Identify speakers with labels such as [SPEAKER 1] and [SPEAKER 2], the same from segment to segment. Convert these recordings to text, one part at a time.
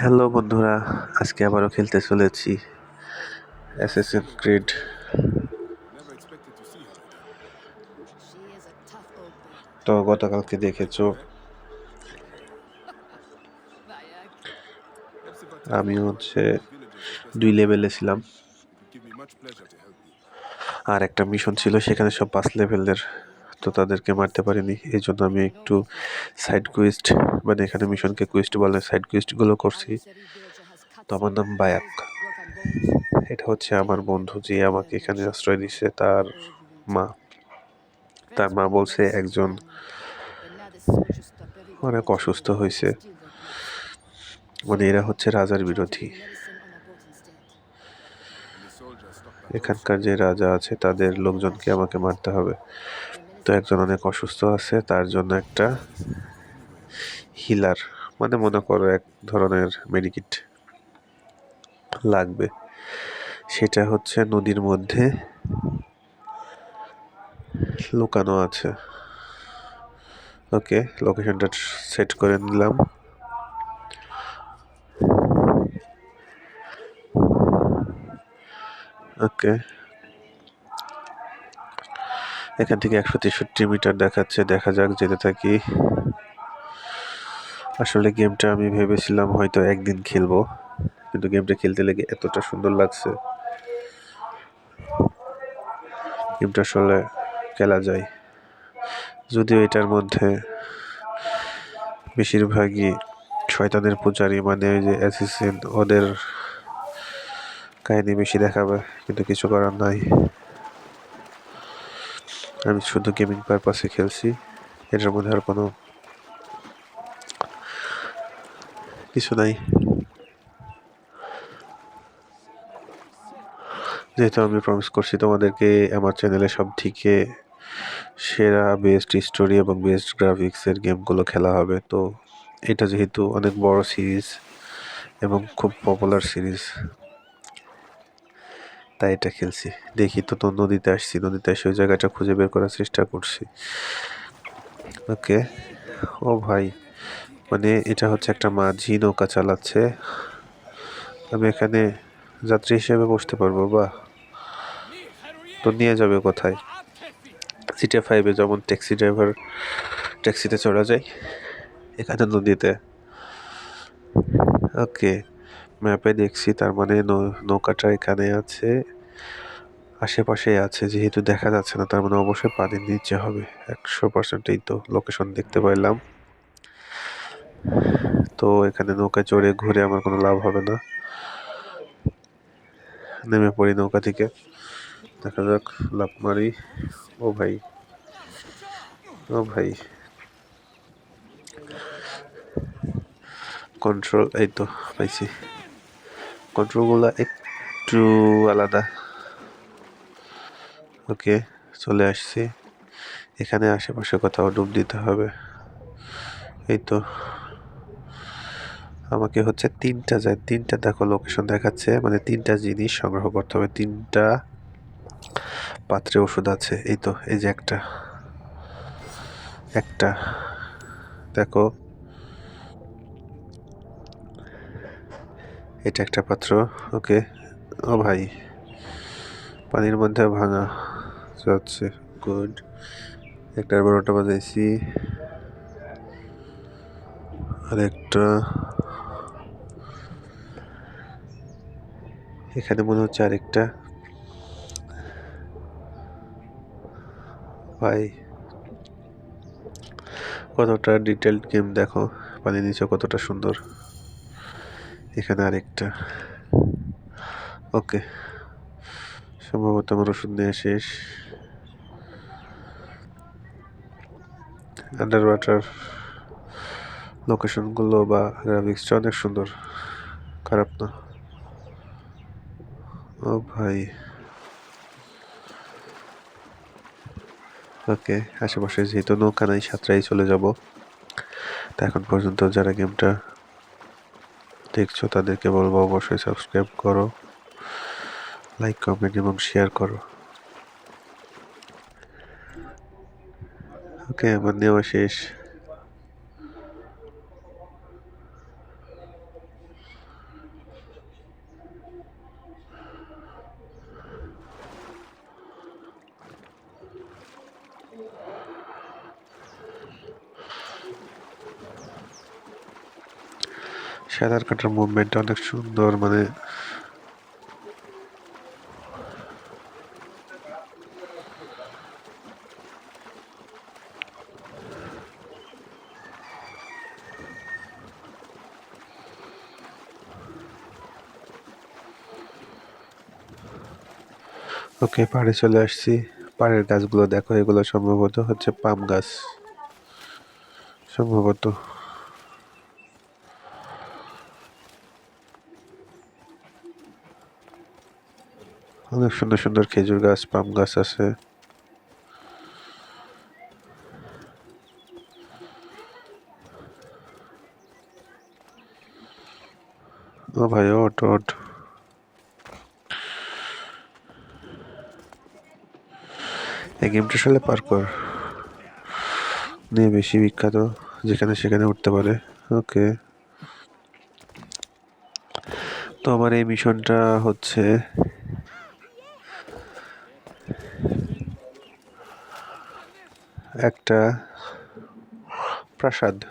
[SPEAKER 1] Hello বন্ধুরা আজকে আবারও খেলতে চলেছি অ্যাসেসিন ক্রিড. তো গতকালকে দেখেছ আমি হচ্ছে দুই লেভেলে ছিলাম. আর একটা মিশন ছিল সেখানে সব পাঁচ লেভেলের তো তাদেরকে মারতে পারিনি। এই জন্য আমি একটু সাইড কুইস্ট মানে এখানে মিশনকে কুইস্ট বলে সাইড কুইস্টগুলো করছি। তো আমার নাম বায়াক. এটা হচ্ছে আমার বন্ধু যে আমাকে এখানে আশ্রয় দিচ্ছে তার মা। তার মা বলছে একজন অনেক অসুস্থ হয়েছে। মানে এরা হচ্ছে রাজার বিরোধী। এখানকার যে রাজা আছে, তাদের লোকজনকে আমাকে মারতে হবে। তো একজন অনেক অসুস্থ আছে, তার জন্য একটা হিলার মানে মনে করো এক ধরনের মেডিকিট লাগবে। সেটা হচ্ছে নদীর মধ্যে লুকানো আছে। ওকে লোকেশনটা সেট করে নিলাম। ওকে। এখান থেকে একশো তেষট্টি মিটার দেখাচ্ছে। দেখা যাক যেতে থাকি। আসলে গেমটা আমি ভেবেছিলাম হয়তো একদিন খেলব, কিন্তু গেমটা খেলতে লেগে এতটা সুন্দর লাগছে। গেমটা আসলে খেলা যায়। যদিও এটার মধ্যে বেশিরভাগই শয়তানের পূজারি মানে ওই যে অ্যাসিসিন ওদের কাহিনী বেশি দেখাবে, কিন্তু কিছু করার নাই। আমি শুধু গেমিং পারপাসে খেলছি। এটার মধ্যে আর কোনো কিছু নাই। যেহেতু আমি প্রমিস করছি তোমাদেরকে, আমার চ্যানেলে সব থেকে সেরা বেস্ট স্টোরি এবং বেস্ট গ্রাফিক্সের গেমগুলো খেলা হবে। তো এটা যেহেতু অনেক বড় সিরিজ এবং খুব পপুলার সিরিজ তাই এটা খেলছি। দেখি তো তো নদীতে আসছি, নদীতে এসে ওই জায়গাটা খুঁজে বের করার চেষ্টা করছি। ওকে। ও ভাই মানে এটা হচ্ছে একটা মাঝি নৌকা চালাচ্ছে। আমি এখানে যাত্রী হিসেবে বসতে পারব বা তো নিয়ে যাবে কোথায়? সিটে ফাইভে যেমন ট্যাক্সি ড্রাইভার ট্যাক্সিতে চড়া যায়, এখানে নদীতে। ওকে। ম্যাপে দেখছি, তার মানে নৌকাটা এখানে আছে আশেপাশে আছে, যেহেতু দেখা যাচ্ছে না, তার মানে অবশ্যই পানির নিচে হবে, একশো পার্সেন্টই তো লোকেশন দেখতে পাইলাম। তো এখানে নৌকা চড়ে ঘুরে আমার কোনো লাভ হবে না। নেমে পড়ি নৌকা থেকে। দেখা যাক লাভ মারি। ও ভাই ও ভাই। কন্ট্রোল এই তো, পাইছি। কন্ট্রোলগুলো একটু আলাদা। ওকে, চলে আসছি। এখানে আশেপাশে কোথাও ডুব দিতে হবে। এই তো। আমাকে হচ্ছে তিনটা যায়, তিনটা দেখো লোকেশন দেখাচ্ছে। মানে তিনটা জিনিস সংগ্রহ করতে হবে। তিনটা পাত্রে ওষুধ আছে। এই তো, এই যে একটা। একটা। দেখো এটা একটা পাত্র, ওকে। ও ভাই, পানির মধ্যে ভাঙা যাচ্ছে, গুড। একটার বড়টা বাজাইছি আর একটা, এখানে মনে হচ্ছে আরেকটা। ভাই, কতটা ডিটেলড গেম দেখো পানির নিচে কতটা সুন্দর। এখানে আরেকটা। ওকে। সম্ভবত আমার ওষুধ নেওয়া শেষ। আন্ডার ওয়াটার লোকেশনগুলো বা গ্রাফিক্সটা অনেক সুন্দর। খারাপ না। ও ভাই। ওকে, আশেপাশে যেহেতু নৌকা নাই, সাঁতরাই চলে যাব। তা এখন পর্যন্ত যারা গেমটা দেখছ তাদেরকে বলব অবশ্যই সাবস্ক্রাইব করো, লাইক, কমেন্ট এবং শেয়ার করো। ওকে, আমার নেওয়া শেষ। সাঁতার কাটার মুভমেন্টটা অনেক সুন্দর মানে ওকে পাড়ে চলে আসছি। পাড়ের গাছগুলো দেখো, এগুলো সম্ভবত হচ্ছে পাম গাছ। সম্ভবত অনেক সুন্দর সুন্দর খেজুর গাছ, পাম গাছ আছে। ও ভাই ওট ওট এই গেমটা আসলে পার্কর নিয়ে বেশি বিখ্যাত, যেখানে সেখানে উঠতে পারে। ওকে। তো আমার এই মিশনটা হচ্ছে একটা প্রাসাদ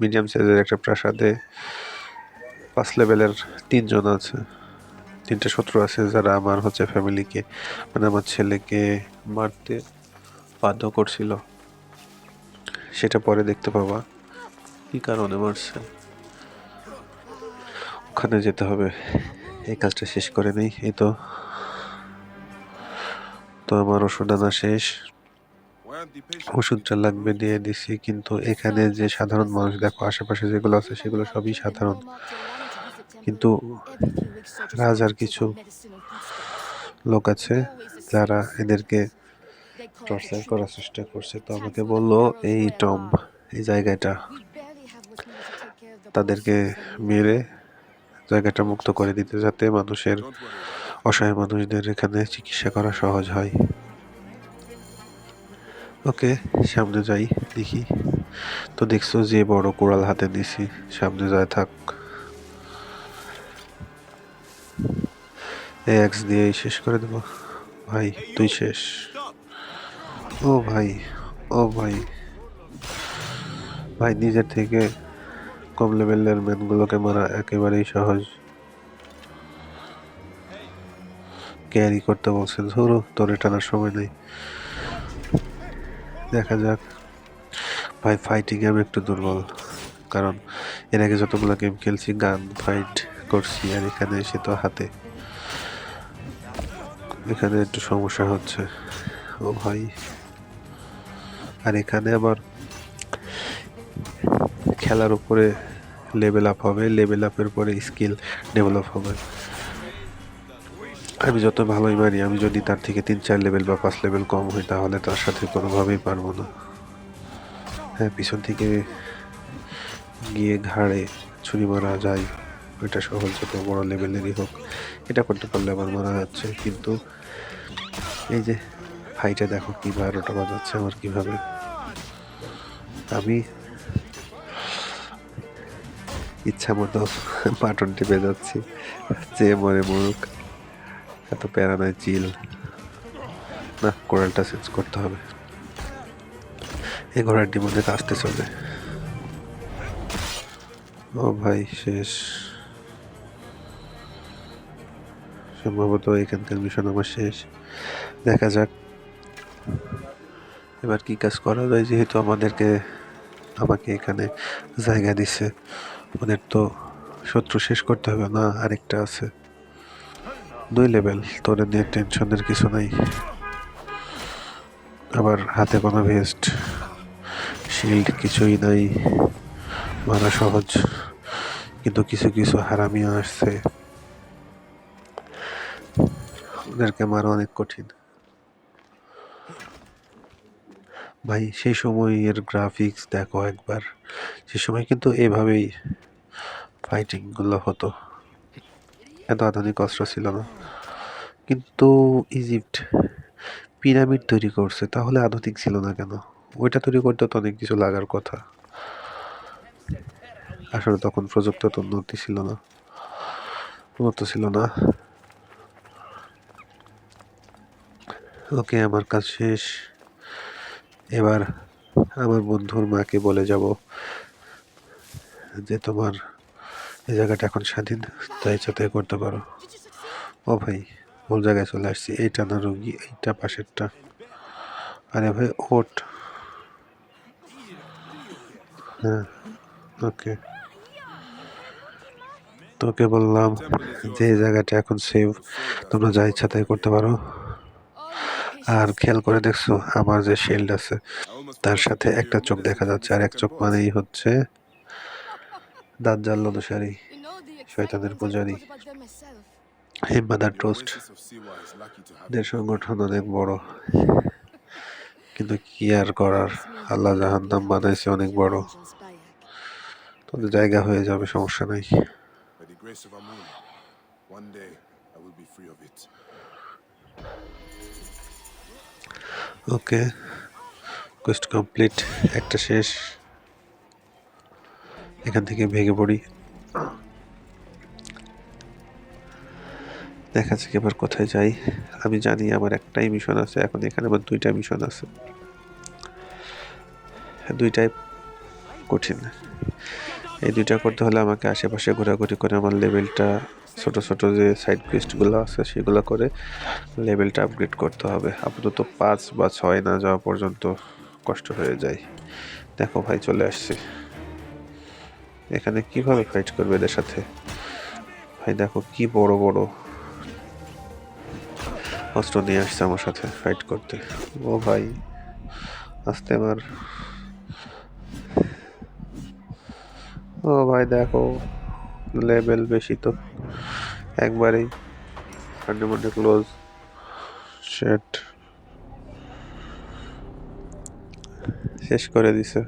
[SPEAKER 1] মিডিয়াম সাইজের একটা প্রাসাদে পাঁচ লেভেলের তিনজন আছে। তিনটে শত্রু আছে যারা আমার হচ্ছে ফ্যামিলিকে মানে আমার ছেলেকে মারতে বাধ্য করছিল। সেটা পরে দেখতে পাবা। কি কারণে মারছে? ওখানে যেতে হবে। এই কাজটা শেষ করে নেই, এই তো। তো আমার ওষুধ আনা শেষ।
[SPEAKER 2] Patients?
[SPEAKER 1] ওষুধটা লাগবে দিয়ে দিছি, কিন্তু এখানে যে সাধারণ মানুষ, দেখো আশেপাশে যেগুলো আছে, সেগুলো সবই সাধারণ কিন্তু রাজার কিছু লোক আছে যারা এদেরকে টর্চার করার চেষ্টা করছে তো আমাকে বলল, এই টম, এই জায়গাটা তাদেরকে মেরে জায়গাটা মুক্ত করে দিতে, যাতে মানুষের অসহায় মানুষদের এখানে চিকিৎসা করা সহজ হয় ওকে, সামনে যাই, দেখি। তো দেখছ যে বড় কোড়াল হাতে নিছি, সামনে যায় থাক। এক্স দিয়েই শেষ করে দেবো। ভাই, তুই শেষ। ও ভাই ও ভাই। ভাই, নিজের থেকে কম লেভেলের ম্যানগুলোকে মারা একেবারেই সহজ। ক্যারি করতে বলছে, ধরো, তোরে টানার সময় নেই। দেখা যাক। ভাই ফাইটিং গেম একটু দুর্বল। কারণ এর আগে যতগুলো গেম খেলছি গান ফাইট করছি, আর এখানে এসে তো হাতে। এখানে একটু সমস্যা হচ্ছে। ও ভাই। আর এখানে আবার খেলার উপরে লেভেল আপ হবে। লেভেল আপের পরে স্কিল ডেভেলপ হবে। আমি যত ভালোই মারি আমি যদি তার থেকে তিন, চার লেভেল বা পাঁচ লেভেল কম হই, তাহলে তার সাথে কোনোভাবেই পারব না। হ্যাঁ পিছন থেকে গিয়ে ঘাড়ে ছুরি মারা যায়, ওইটা সহজ যত বড় লেভেলেরই হোক। এটা করতে পারলে আমার মারা যাচ্ছে কিন্তু এই যে ফাইটে দেখো কী বারোটা বাজাচ্ছে আমার কীভাবে। আমি ইচ্ছা মতো বাটন টিপে যাচ্ছি, যে মরে মরুক। এত প্যারা নয় চিল না, কোরালটা চেঞ্জ করতে হবে। এই ঘোড়াটি মধ্যে আসতে চলে। ও ভাই, শেষ। সম্ভবত এখানকার মিশন আমার শেষ। দেখা যাক। এবার কি কাজ করা যায়, যেহেতু আমাদেরকে, আমাকে এখানে জায়গা দিছে। ওদের তো শত্রু শেষ করতে হবে, না আরেকটা আছে। দুই লেভেল তোদের নিয়ে টেনশনের কিছু নাই। আবার হাতে কোনো ভেস্ট শিল্ড কিছুই নাই। মারা সহজ, কিন্তু কিছু কিছু হারামিও আসছে। ওদেরকে মারা অনেক কঠিন। ভাই, সেই সময়ের গ্রাফিক্স দেখো একবার। সে সময় কিন্তু এভাবেই ফাইটিংগুলো হতো। এত আধুনিক অস্ত্র ছিল না। কিন্তু ইজিপ্ট পিরামিড তৈরি করছে, তাহলে আধুনিক ছিল না কেন? ওইটা তৈরি করতে তো অনেক কিছু লাগার কথা। আসলে তখন প্রযুক্ত উন্নতি ছিল না। উন্নত ছিল না। ওকে, আমার কাজ শেষ। এবার আমার বন্ধুর মাকে বলে যাব যে তোমার এই জায়গাটা এখন স্বাধীন, তাই ইচ্ছা তাই করতে পারো? ও ভাই, ভুল জায়গায় চলে আসছি। এইটা না রুগী, এইটা পাশেরটা। আরে ভাই, ওট। হ্যাঁ ওকে। তোকে বললাম যে জায়গাটা এখন সেভ তোমরা যা ইচ্ছা তাই করতে পারো। আর খেয়াল করে দেখছ, আমার যে শিল্ড আছে, তার সাথে একটা চোখ দেখা যাচ্ছে, আর এক চোখ মানেই হচ্ছে দাজ্জাল অনুসারী শয়তানের পূজারি হে মাদার
[SPEAKER 2] ট্রস্ট।
[SPEAKER 1] দের সংগঠন অনেক বড়। কিন্তু কি আর করার? আল্লাহ জাহান্নাম বানাইছে অনেক বড়। তোদের জায়গা হয়ে যাবে, সমস্যা নাই। ওকে কোয়েস্ট কমপ্লিট একটা শেষ। এখান থেকে ভেঙে পড়ি। দেখা যাক এবার কোথায় যাই। আমি জানি আমার একটাই মিশন আছে, এখন এখানে আমার দুইটা মিশন আছে। দুইটাই কঠিন। এই দুইটা করতে হলে আমাকে আশেপাশে ঘোরাঘুরি করে আমার লেভেলটা ছোট ছোট যে সাইড কোয়েস্টগুলো আছে সেগুলো করে লেভেলটা আপগ্রেড করতে হবে। আপাতত পাঁচ বা ছয় না যাওয়া পর্যন্ত কষ্ট হয়ে যায়। দেখো ভাই, চলে আসছে। এখানে কীভাবে ফাইট করবে এদের সাথে? ভাই, দেখো কি বড় বড় অস্ত্র নিয়ে আসছে আমার সাথে ফাইট করতে। ও ভাই, আসতে আমার ও ভাই, দেখো লেভেল বেশি তো। একবারেই ফান্ডামেন্টাল ক্লোজ শেট শেষ করে দিছে।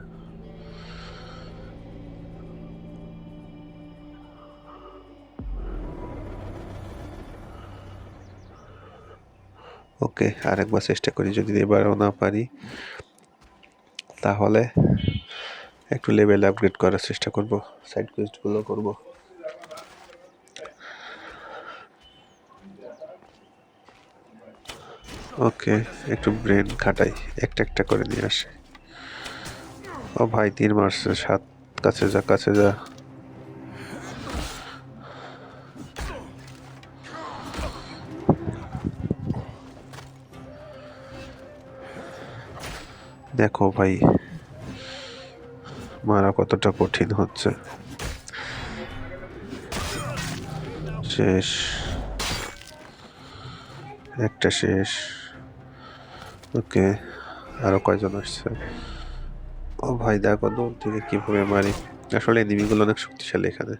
[SPEAKER 1] ওকে, আরেকবার চেষ্টা করি যদি এবারও না পারি। তাহলে একটু লেভেল আপগ্রেড করার চেষ্টা করব সাইড কোয়েস্টগুলো করব। ওকে, একটু ব্রেন খাটাই, একটা একটা করে নিয়ে আসে। ও ভাই তীর মারছে সাত, কাছে যা কাছে যা। দেখো ভাই, মারা কতটা কঠিন হচ্ছে। শেষ। একটা শেষ। ওকে, আরও কয়জন আসছে? ও ভাই, দেখো দূর থেকে কীভাবে মারি। আসলে এনিমিগুলো অনেক শক্তিশালী এখানে।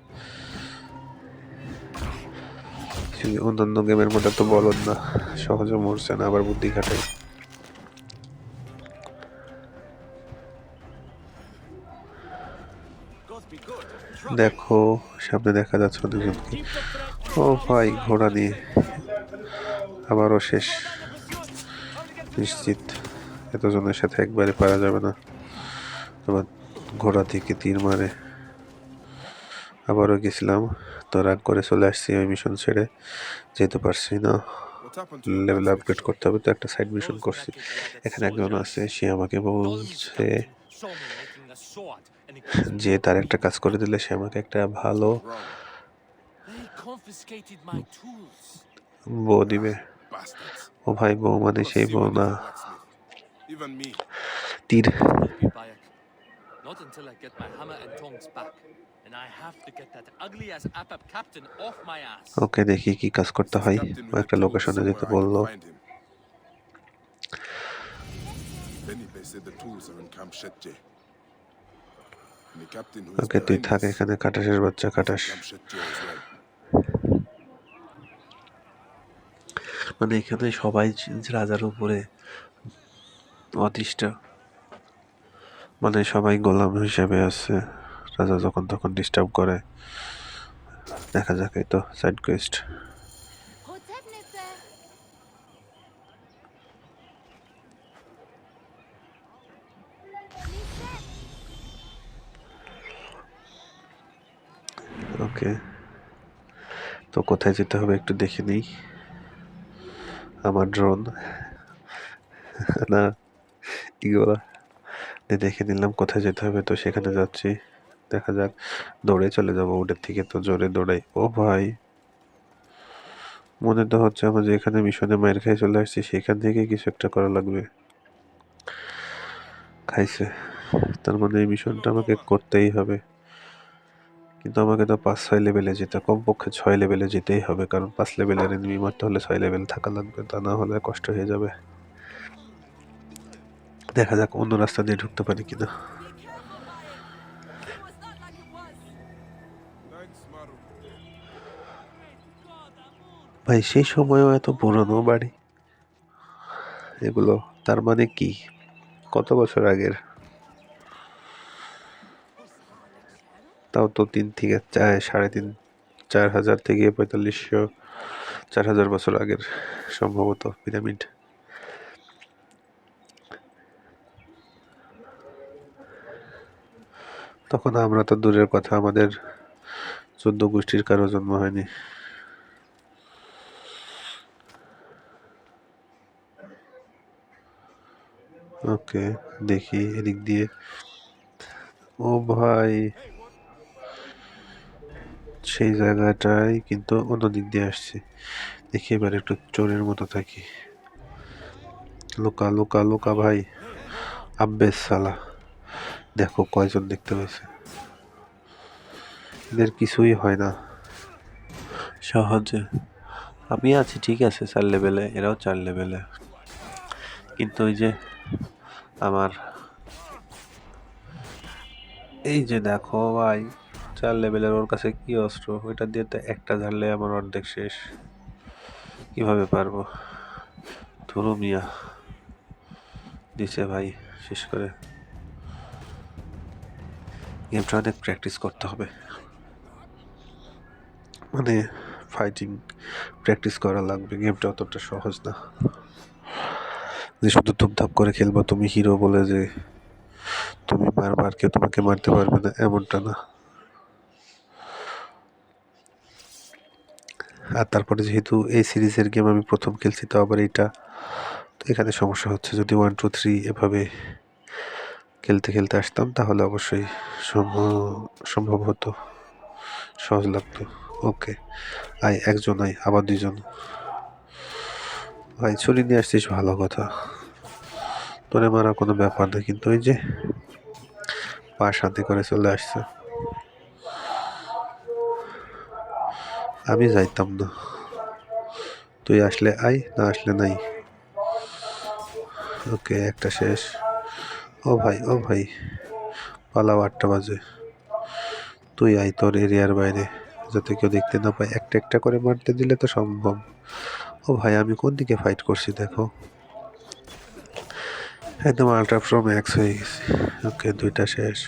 [SPEAKER 1] অন্যান্য গেমের মধ্যে তো বলদ না, সহজে মরছে না, আবার বুদ্ধি খাটাই দেখো, সামনে দেখা যাচ্ছে অনেকজনকে ও ভাই, ঘোড়া নিয়ে। আবারও শেষ। নিশ্চিত, এতজনের সাথে একবারে পারা যাবে না। আবার ঘোড়া থেকে তীর মারে। আবারও গেছিলাম, তো রাগ করে চলে আসছি ওই মিশন ছেড়ে। যেতে পারছি না। লেভেল আপগ্রেড করতে হবে, তো একটা সাইড মিশন করছি। এখানে একজন আছে, সে আমাকে বলছে যে তার একটা কাজ করে দিলে সে আমাকে একটা ভালো বউ দিবে। ও ভাই বউ মানে সেই বউ না। তীর। ওকে দেখি কি কাজ করতে হয়। একটা লোকেশনে যেতে বলল।
[SPEAKER 2] Then they said the tools are in Camp Shetje.
[SPEAKER 1] ওকে, তুই থাক, এখানে কাটাসের বাচ্চা কাটাস. মানে এখানে সবাই রাজার উপরে অতিষ্ঠ। মানে সবাই গোলাম হিসেবে আছে, রাজা যখন তখন ডিস্টার্ব করে। দেখা যাক, এই তো সাইড কোয়েস্ট
[SPEAKER 3] Hotepnete.
[SPEAKER 1] ওকে তো কোথায় যেতে হবে একটু দেখে নিই। আমার ড্রোন না ইগোলা দেখে নিলাম কোথায় যেতে হবে, তো সেখানে যাচ্ছি। দেখা যাক, দৌড়ে চলে যাব ওটার থেকে, তো জোরে দৌড়াই। ও ভাই। মনে তো হচ্ছে আমার যেখানে মিশনে মায়ের খেয়ে চলে আসছি, সেখান থেকে কিছু একটা করা লাগবে। খাইছে। তার মানে এই মিশনটা আমাকে করতেই হবে। কিন্তু আমাকে তো পাঁচ, ছয় লেভেলে যেতে, কমপক্ষে ছয় লেভেলে যেতেই হবে। কারণ পাঁচ লেভেলের এনিমি মারতে হলে ছয় লেভেল থাকা লাগবে, তা না হলে কষ্ট হয়ে যাবে। দেখা যাক অন্য রাস্তা দিয়ে ঢুকতে পারি কিনা। ভাই, সেই সময়ও এত পুরনো বাড়ি? এগুলো, তার মানে কি? কত বছর আগের? তাও তো তিন থেকে চার, সাড়ে তিন, চার হাজার থেকে পঁয়তাল্লিশশো, চার হাজার বছর আগের সম্ভবত পিরামিড। তখন আমরা তো দূরের কথা, আমাদের চোদ্দ গোষ্ঠীর কারও জন্ম হয়নি। ওকে, দেখি, এদিক দিয়ে। ও ভাই সেই জায়গাটায় কিন্তু অন্য দিক দিয়ে আসছে। দেখি এবার একটু চোরের মতো থাকি। লোকা লোকা লোকা ভাই। আব্বেস সালা দেখো কয়জন দেখতে পেয়েছে এদের কিছুই হয় না। সহজে। আমি আছি, ঠিক আছে, চার লেভেলে এরাও চার লেভেলে কিন্তু ওই যে আমার এই যে দেখো ভাই। চার লেভেলের ওর কাছে কি অস্ত্র? ওইটা দিয়ে তো একটা ঝাড়লে আমার অর্ধেক শেষ। কীভাবে পারব? ধরু মিয়া। দিছে ভাই, শেষ করে। গেমটা অনেক প্র্যাকটিস করতে হবে। মানে ফাইটিং প্র্যাকটিস করা লাগবে। গেমটা অতটা সহজ না। যে শুধু ধুমধাম করে খেলব, তুমি হিরো বলে যে, তুমি বারবার কেউ তোমাকে মারতে পারবে না, এমনটা না। আর তারপরে যেহেতু এই সিরিজের গেম আমি প্রথম খেলছি, তো আবার এটা তো এখানে সমস্যা হচ্ছে যদি ওয়ান টু থ্রি এভাবে খেলতে খেলতে আসতাম, তাহলে অবশ্যই সম্ভব হতো। সহজ লাগতো। ওকে আয়, একজন আয়, আবার দুজন ভাই, ছুরি নিয়ে আসছিস, ভালো কথা। তোরে মারা কোনো ব্যাপার না কিন্তু ওই যে পা শান্তি করে চলে আসছে। আমি যাইতাম না। তুই আসলে আই না আসলে নাই। ওকে, একটা শেষ। ও ভাই ও ভাই পালাও আটটা বাজে। তুই আই তোর এরিয়ার বাইরে, যাতে কেউ দেখতে না পায়। একটা একটা করে মারতে দিলে তো সম্ভব। ও ভাই, আমি কোন দিকে ফাইট করছি দেখো। একদম আল্ট্রা প্রো ম্যাক্স হয়ে গেছে। ওকে, দুইটা শেষ।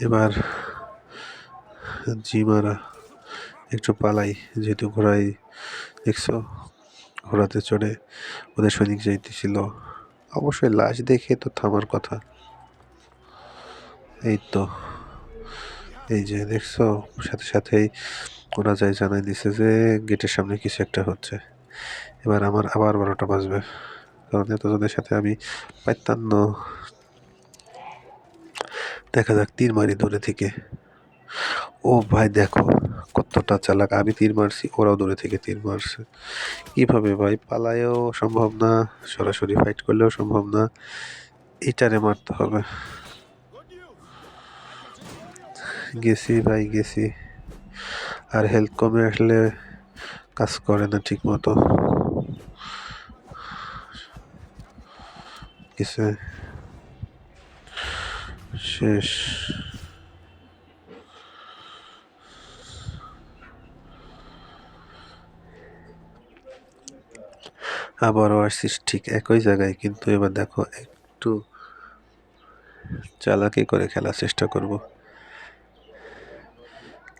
[SPEAKER 1] এবার জি মারা একটু পালাই। যেহেতু ঘোড়াই দেখছ, ঘোড়াতে চড়ে ওদের সৈনিক যাইতেছিল অবশ্যই লাশ দেখে তো থামার কথা। এই তো, এই যে দেখছ, সাথে সাথেই ওরা যাই জানাই দিছে যে গেটের সামনে কিছু একটা হচ্ছে। এবার আমার আবার বারোটা বাজবে, কারণ এতজনের সাথে আমি পাইতাম না দেখা যাক তীর মারি দূরে থেকে। ও ভাই দেখো, কতটা চালাক। আমি তীর মারছি, ওরাও দূরে থেকে তীর মারছে। কীভাবে ভাই? পালায়ও সম্ভব না, সরাসরি ফাইট করলেও সম্ভব না। এটারে মারতে হবে। গেছি ভাই, গেছি। আর হেলথ কমে আসলে কাজ করে না ঠিক মতো শেষ। আবারও আসছিস ঠিক একই জায়গায়। কিন্তু এবার দেখো, একটু চালাকি করে খেলার চেষ্টা করব।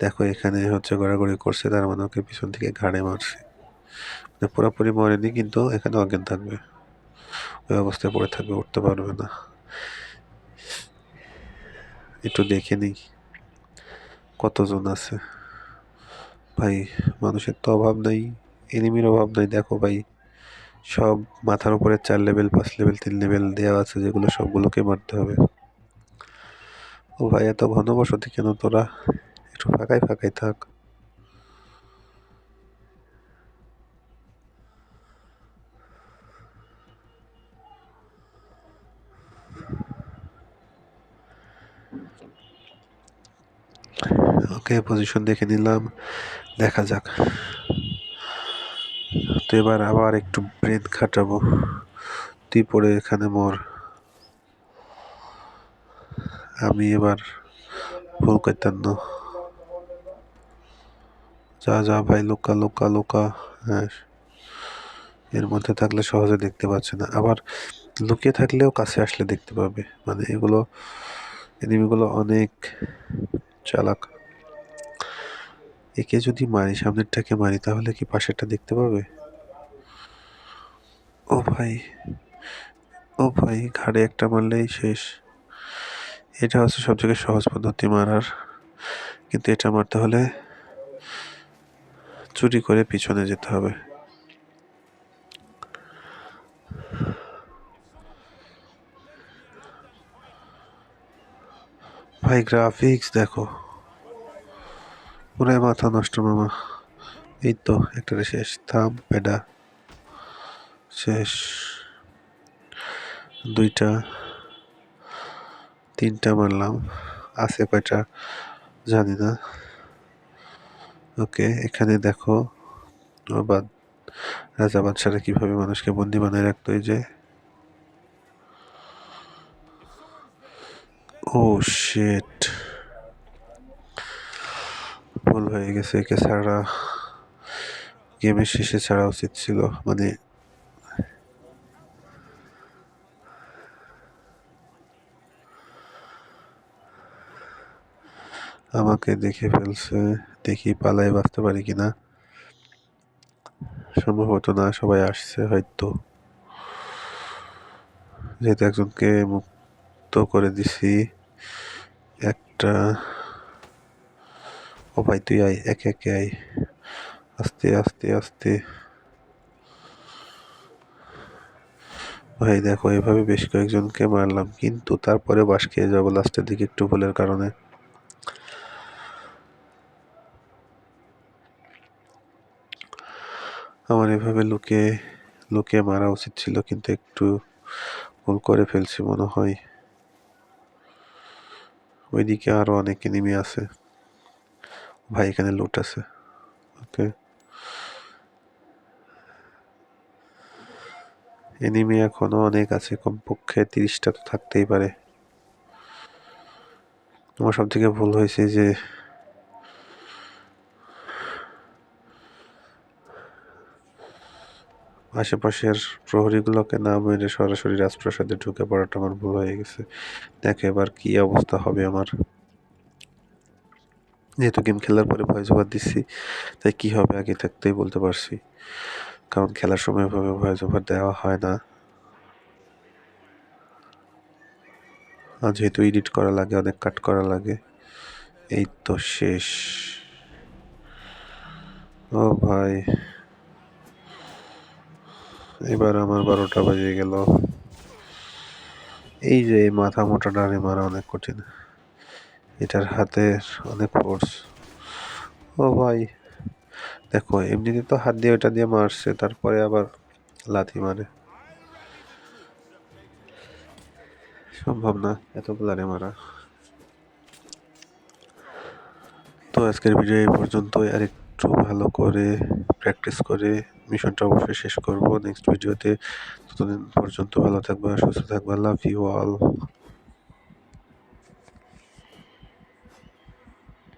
[SPEAKER 1] দেখো, এখানে হচ্ছে গড়াগড়ি করছে, তার মানে ওকে পিছন থেকে ঘাড়ে মারছে। মানে পুরোপুরি মরেনি, কিন্তু এখানে অজ্ঞান থাকবে। ওই অবস্থায় পড়ে থাকবে, উঠতে পারবে না। একটু দেখে নিই, কতজন আছে। ভাই, মানুষের তো অভাব নাই এনিমির অভাব নাই। দেখো ভাই সব মাথার উপরে চার লেভেল, পাঁচ লেভেল, তিন লেভেল দেওয়া আছে, যেগুলো সবগুলোকে মারতে হবে। ও ভাই, এত ঘন বসতি কেন তোরা? একটু ফাঁকাই ফাঁকাই থাক। ওকে পজিশন দেখে নিলাম। দেখা যাক। তো এবার আবার একটু ব্রেন খাটাবো। তুই পড়ে এখানে মর আমি এবার ভুল করতাম না যা যা ভাই, লোকা লোকা লোকা। হ্যাঁ এর মধ্যে থাকলে সহজে দেখতে পাচ্ছে না। আবার লুকিয়ে থাকলেও কাছে আসলে দেখতে পাবে। মানে এগুলো, এনিমিগুলো অনেক চালাক। একে যদি মারি, সামনেরটাকে মারি, তাহলে কি পাশেরটা দেখতে পাবে? ও ভাই ও ভাই, ঘাড়ে একটা মারলেই শেষ। এটা হচ্ছে সব থেকে সহজ পদ্ধতি মারার। কিন্তু এটা মারতে হলে চুরি করে পিছনে যেতে হবে। ভাই গ্রাফিক্স দেখো। পুরাই মাথা নষ্ট, মামা। এই তো একটা শেষ। থাম পেডা শেষ। দুইটা, তিনটা মারলাম। আছে কয়টা? জানি না। ওকে, এখানে দেখো। বাদ রাজা বাদশারা কীভাবে মানুষকে বন্দি বানায় রাখতো এই যে। ও শেট ভুল হয়ে গেছে, একে ছাড়া গেমের শেষে ছাড়া উচিত ছিল। মানে আমাকে দেখে ফেলছে, দেখি পালাই বাঁচতে পারি কিনা। সম্ভবত না, সবাই আসছে হয়তো। যেহেতু একজনকে মুক্ত করে দিছি, একটা ও ভাই, তুই আয়, একে একে আয়। আস্তে আস্তে আস্তে। ভাই, দেখো, এভাবে বেশ কয়েকজনকে মারলাম, কিন্তু তারপরে বাস খেয়ে যাব লাস্টের দিকে একটু ভুলের কারণে। আমার এভাবে লুকিয়ে লুকিয়ে মারা উচিত ছিল, কিন্তু একটু ভুল করে ফেলছি মনে হয়। ওইদিকে আরও অনেক এনিমি আছে। ভাই, এখানে লুট আছে। ওকে। এনিমি এখনও অনেক আছে, কমপক্ষে তিরিশটা তো থাকতেই পারে। আমার সব থেকে ভুল হয়েছে যে আশেপাশের প্রহরীগুলোকে না মেরে সরাসরি রাজপ্রাসাদে ঢুকে পড়াটা আমার ভুল হয়ে গেছে। দেখো এবার কি অবস্থা হবে আমার। যেহেতু গেম খেলার পরে ভয় জবাব দিচ্ছি, তাই কী হবে আগে থাকতেই বলতে পারছি। কারণ খেলার সময় ভাবে ভয় জবাব দেওয়া হয় না। আর যেহেতু এডিট করা লাগে, অনেক কাট করা লাগে, এই তো শেষ। ও ভাই, এবার আমার বারোটা বাজে গেল। এই যে মাথা মোটা ডানে মারা অনেক কঠিন। এটার হাতে অনেক ফোর্স ও ভাই, দেখো, এমনিতে তো হাত দিয়ে ওটা দিয়ে মারছে, তারপরে আবার লাথি মারে। সম্ভব না এত এতগুলারে মারা। তো আজকের ভিডিও এই পর্যন্তই আর একটু ভালো করে প্র্যাকটিস করে মিশনটা অবশ্যই শেষ করব। নেক্সট ভিডিওতে ততদিন পর্যন্ত ভালো থাকবে, সুস্থ থাকবে লাভ ইউ অল